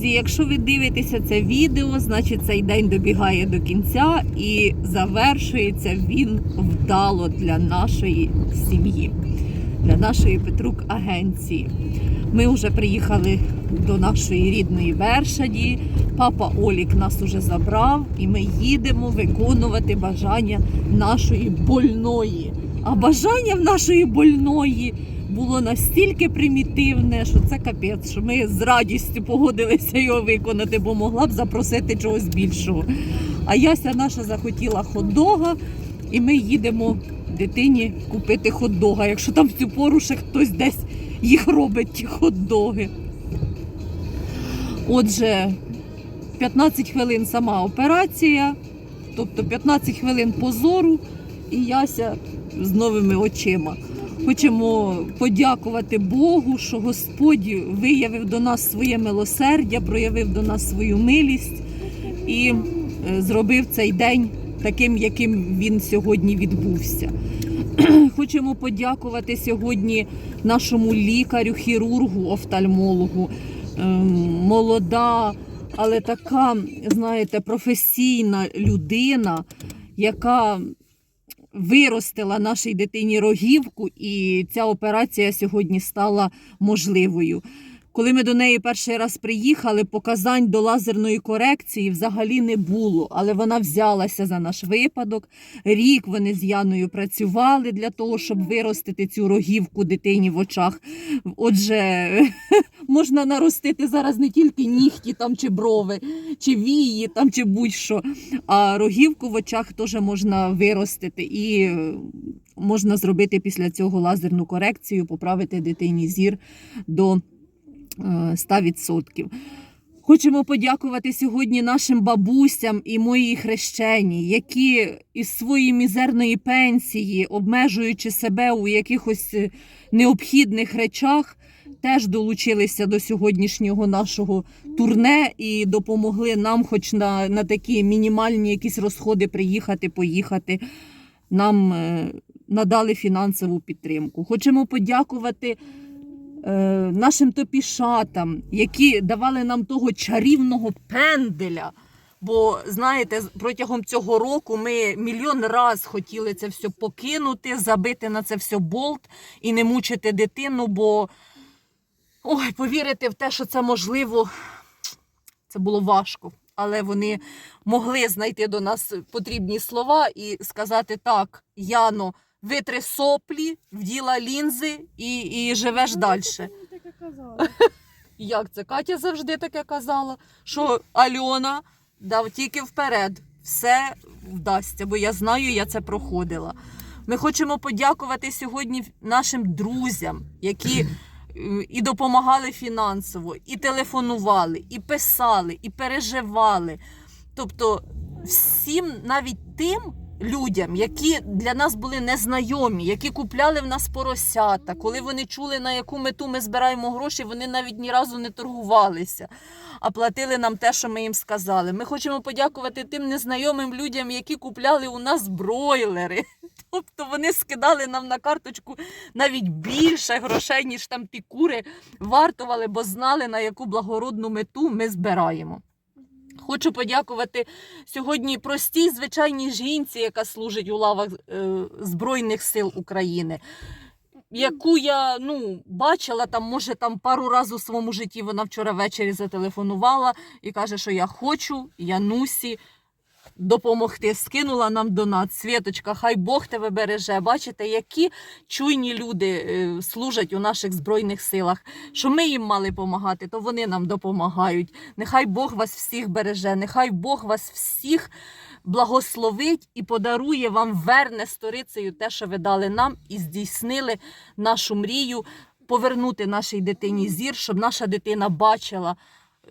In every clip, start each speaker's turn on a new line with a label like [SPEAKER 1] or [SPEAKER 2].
[SPEAKER 1] Друзі, якщо ви дивитеся це відео, значить цей день добігає до кінця і завершується він вдало для нашої сім'ї, для нашої Петрук агенції. Ми вже приїхали до нашої рідної Вершаді. Папа Олік нас уже забрав, і ми їдемо виконувати бажання нашої больної. А бажання в нашої больної було настільки примітивне, що це капець, що ми з радістю погодилися його виконати, бо могла б запросити чогось більшого. А Яся наша захотіла хот-дога, і ми їдемо дитині купити хот-дога, якщо там в цю пору ще хтось десь їх робить, ті хот-доги. Отже, 15 хвилин сама операція, тобто 15 хвилин позору, і Яся з новими очима. Хочемо подякувати Богу, що Господь виявив до нас своє милосердя, проявив до нас свою милість і е, зробив цей день таким, яким він сьогодні відбувся. Хочемо подякувати сьогодні нашому лікарю, хірургу, офтальмологу. Ем, Молода, але така, знаєте, професійна людина, яка виростила нашій дитині рогівку, і ця операція сьогодні стала можливою. Коли ми до неї перший раз приїхали, показань до лазерної корекції взагалі не було, але вона взялася за наш випадок. Рік вони з Яною працювали для того, щоб виростити цю рогівку дитині в очах. Отже, можна наростити зараз не тільки нігті там чи брови, чи вії там, чи будь-що, а рогівку в очах теж можна виростити і е, можна зробити після цього лазерну корекцію, поправити дитині зір до 100%. Хочемо подякувати сьогодні нашим бабусям і моїй хрещеній, які із своєї мізерної пенсії, обмежуючи себе у якихось е, необхідних речах, теж долучилися до сьогоднішнього нашого турне і допомогли нам, хоч на, на такі мінімальні якісь розходи приїхати, поїхати. Нам е, надали фінансову підтримку. Хочемо подякувати нашим топішатам, які давали нам того чарівного пенделя. Бо знаєте, протягом цього року ми мільйон раз хотіли це все покинути, забити на це все болт і не мучити дитину, бо ой, повірити в те, що це можливо, це було важко. Але вони могли знайти до нас потрібні слова і сказати так, Яно, витри соплі, вділа лінзи і, і живеш далі.
[SPEAKER 2] таке казала.
[SPEAKER 1] Як це? Катя завжди таке казала, що Альона дав тільки вперед, все вдасться, бо я знаю, я це проходила. Ми хочемо подякувати сьогодні нашим друзям, які е, і допомагали фінансово, і телефонували, і писали, і переживали. Тобто, всім навіть тим людям, які для нас були незнайомі, які купляли в нас поросята, коли вони чули, на яку мету ми збираємо гроші, вони навіть ні разу не торгувалися, а платили нам те, що ми їм сказали. Ми хочемо подякувати тим незнайомим людям, які купляли у нас бройлери. Тобто вони скидали нам на карточку навіть більше грошей, ніж там ті кури вартували, бо знали, на яку благородну мету ми збираємо. Хочу подякувати сьогодні простій звичайній жінці, яка служить у лавах е, Збройних сил України. Яку я ну бачила там, може там пару разів у своєму житті вона вчора ввечері зателефонувала і каже, що я хочу Янусі допомогти. Скинула нам донат. Світочка, хай Бог тебе береже. Бачите, які чуйні люди е, служать у наших збройних силах. Що ми їм мали допомагати, то вони нам допомагають. Нехай Бог вас всіх береже, нехай Бог вас всіх благословить і подарує вам верне сторицею те, що ви дали нам, і здійснили нашу мрію повернути нашій дитині зір, щоб наша дитина бачила.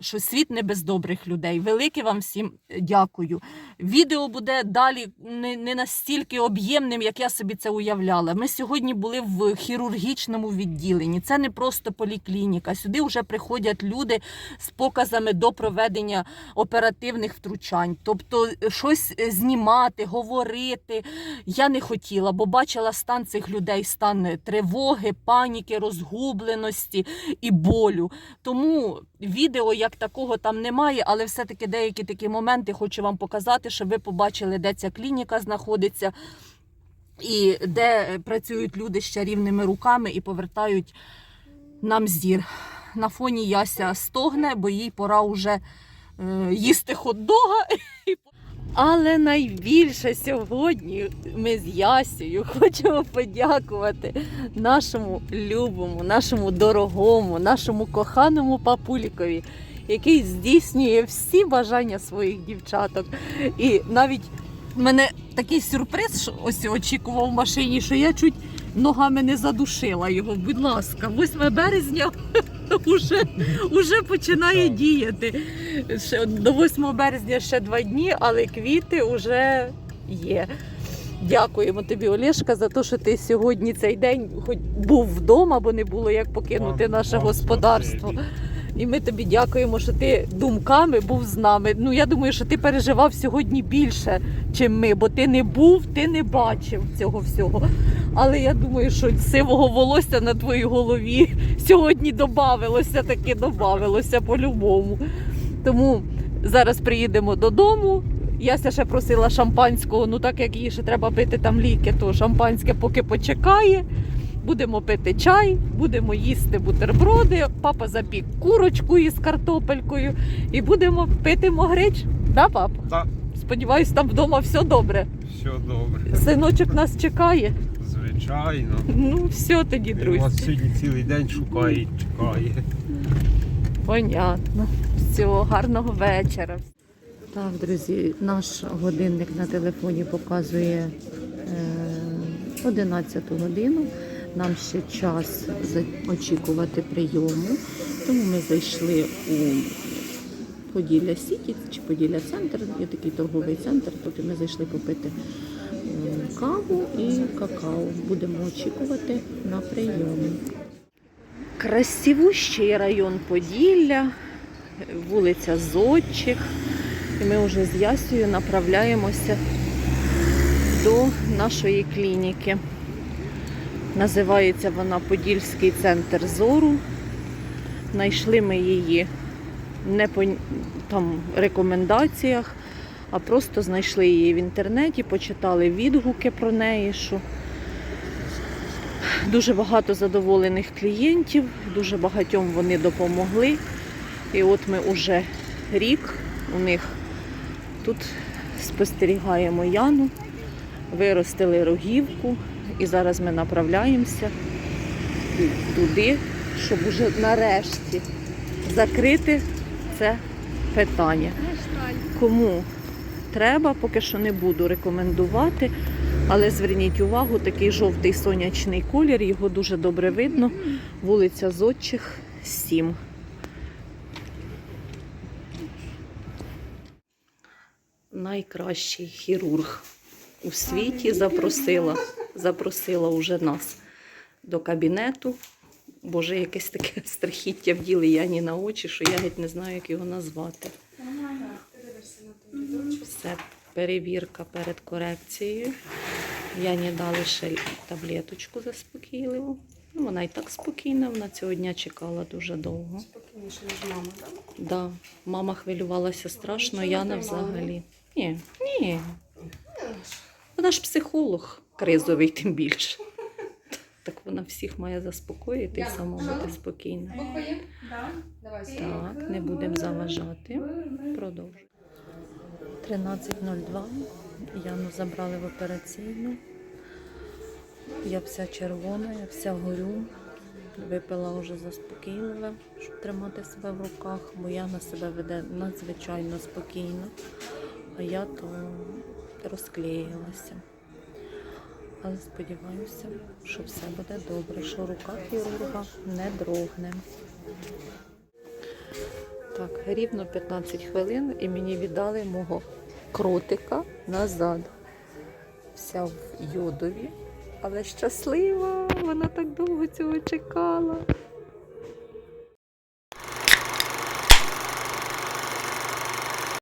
[SPEAKER 1] Що світ не без добрих людей. Велике вам всім дякую. Відео буде далі не, не настільки об'ємним, як я собі це уявляла. Ми сьогодні були в хірургічному відділенні. Це не просто поліклініка. Сюди вже приходять люди з показами до проведення оперативних втручань. Тобто, щось знімати, говорити я не хотіла, бо бачила стан цих людей, стан тривоги, паніки, розгубленості і болю. Тому відео як такого там немає, але все-таки деякі такі моменти хочу вам показати, щоб ви побачили, де ця клініка знаходиться. І де е, працюють люди з чарівними руками і повертають нам зір. На фоні Яся стогне, бо їй пора вже е, їсти хот-дога. Але найбільше сьогодні ми з Ясею хочемо подякувати нашому любому, нашому дорогому, нашому коханому папулікові, який здійснює всі бажання своїх дівчаток. І навіть мене такий сюрприз що ось очікував в машині, що я чуть ногами не задушила його. Будь ласка, 8 березня вже, вже починає діяти. Ще до 8 березня ще два дні, але квіти вже є. Дякуємо тобі, Олешка, за те, що ти сьогодні цей день хоч був вдома, бо не було як покинути наше господарство. І ми тобі дякуємо, що ти думками був з нами. Ну я думаю, що ти переживав сьогодні більше, чим ми, бо ти не був, ти не бачив цього всього. Але я думаю, що сивого волосся на твоїй голові сьогодні додавилося, таки додавилося по-любому. Тому зараз приїдемо додому. Яся ще просила шампанського, ну так як їй ще треба пити там ліки, то шампанське поки почекає. Будемо пити чай, будемо їсти бутерброди. Папа запік курочку із картопелькою і будемо пити могрич. Да, пап?
[SPEAKER 2] Так.
[SPEAKER 1] Сподіваюсь, там вдома все добре.
[SPEAKER 2] Все добре.
[SPEAKER 1] Синочок нас чекає.
[SPEAKER 2] Звичайно.
[SPEAKER 1] Ну, все тоді,
[SPEAKER 2] Він вас сьогодні цілий день шукає чекає.
[SPEAKER 1] Понятно. Всього гарного вечора. Так, друзі, наш годинник на телефоні показує е, 11 годину. Нам ще час очікувати прийому. Тому ми зайшли у Поділля Сіті чи Поділля Центр. Є такий торговий центр. Тобто ми зайшли попити каву і какао. Будемо очікувати на прийом. Красивущий район Поділля, вулиця Зодчих. І ми вже з Ясею направляємося до нашої клініки. Називається вона Подільський центр зору. Знайшли ми її не по там, рекомендаціях, а просто знайшли її в інтернеті, почитали відгуки про неї, що дуже багато задоволених клієнтів, дуже багатьом вони допомогли. І от ми уже рік у них тут спостерігаємо Яну, виростили рогівку, і зараз ми направляємося туди, щоб уже нарешті закрити це питання. Кому треба, поки що не буду рекомендувати, але зверніть увагу, такий жовтий сонячний колір, його дуже добре видно. Вулиця Зодчих, 7. Найкращий хірург у світі запросила, запросила уже нас до кабінету. Боже, якесь таке страхіття вділи Яні на очі, що я геть не знаю, як його назвати. Все, перевірка перед корекцією. Яні дали ще таблеточку заспокійливу. Ну, вона і так спокійна, вона цього дня чекала дуже довго.
[SPEAKER 3] Спокійніше, ніж мама, так?
[SPEAKER 1] Да, мама хвилювалася страшно,
[SPEAKER 3] Нічого
[SPEAKER 1] Яна
[SPEAKER 3] не
[SPEAKER 1] взагалі. Ні, ні. Вона ж психолог кризовий, тим більше. Так вона всіх має заспокоїти і сама бути спокійна. Так. Не будемо заважати. Продовжуй. 13.02. Яну забрали в операційну. Я вся червона, я вся горю. Випила вже заспокійливе, щоб тримати себе в руках, бо Яна себе веде надзвичайно спокійно, а я то розклеїлася. Але сподіваюся, що все буде добре, що рука хірурга не дрогне. Так, рівно 15 хвилин і мені віддали мого кротика назад. Вся в йодові, але щаслива, вона так довго цього чекала.